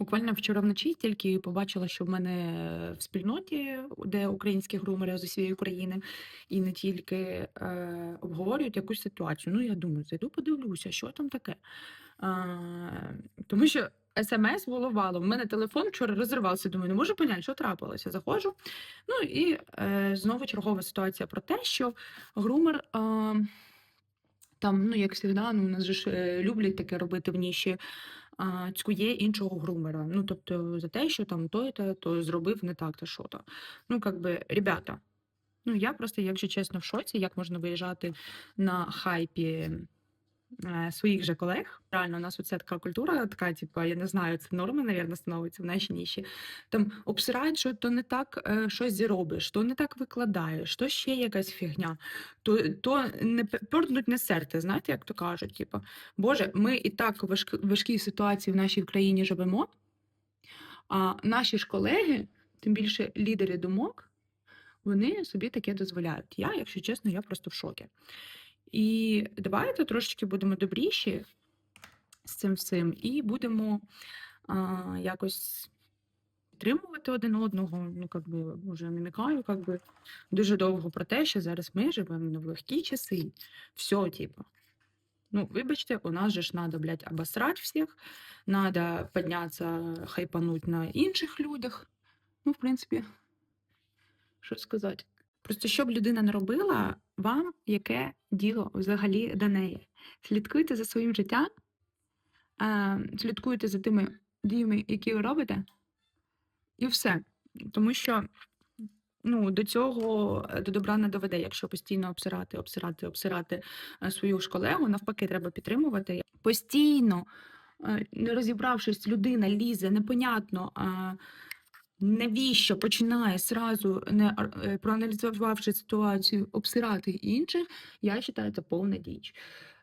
Буквально вчора вночі тільки побачила, що в мене в спільноті, де українські грумери з усієї України, і не тільки е, обговорюють якусь ситуацію. Ну, я думаю, зайду подивлюся, що там таке. Е, тому що смс було валом. У мене телефон вчора розривався. Думаю, не можу поняти, що трапилося. Заходжу. Ну і е, знову чергова ситуація про те, що грумер. Е, там, ну, як завжди, ну, нас же ж е, люблять таке робити в ніші, цькує іншого грумера. Ну, тобто, за те, що там той та то зробив не так, та що то. Ну, як би, ребята, ну я просто, якщо чесно, в шоці, як можна виїжджати на хайпі своїх же колег. Реально, у нас оця така культура, така, типу, я не знаю, це норма, навірно, становиться в нашій ніші. Там обсирають, що то не так е, щось зробиш, то не так викладаєш, то ще якась фігня, то, то не пе- пернуть не серце, знаєте, як то кажуть. Типу, Боже, ми і так в важкій ситуації в нашій країні живемо, а наші ж колеги, тим більше лідери думок, вони собі таке дозволяють. Я, якщо чесно, я просто в шокі. І давайте трошечки будемо добріші з цим всім, і будемо а, якось підтримувати один одного. Ну, как би, вже намікаю, как би, дуже довго про те, що зараз ми живемо в легкі часи. Все, типу. Ну, вибачте, у нас же ж надо, блядь, обосрать всіх, надо піднятися, хайпануть на інших людях. Ну, в принципі, що сказати. Просто щоб людина не робила, вам яке діло взагалі до неї? Слідкуйте за своїм життям, слідкуйте за тими діями, які ви робите, і все. Тому що ну, до цього е, до добра не доведе, якщо постійно обсирати, обсирати, обсирати е, свою ж колегу, навпаки, треба підтримувати. Постійно, не розібравшись, людина лізе, непонятно. Е, Навіщо починає сразу, не е, проаналізувавши ситуацію, обсирати інших, я вважаю, це повна діч.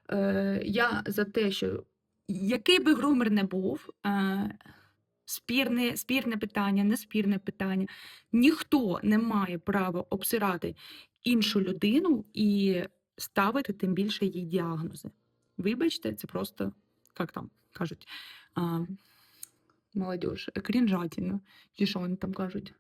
Е, я за те, що який би грумер не був, е, спірне, спірне питання, не спірне питання, ніхто не має права обсирати іншу людину і ставити тим більше їй діагнози. Вибачте, це просто, як там кажуть, а, молодіж, крінжатіна, чи що вони там кажуть.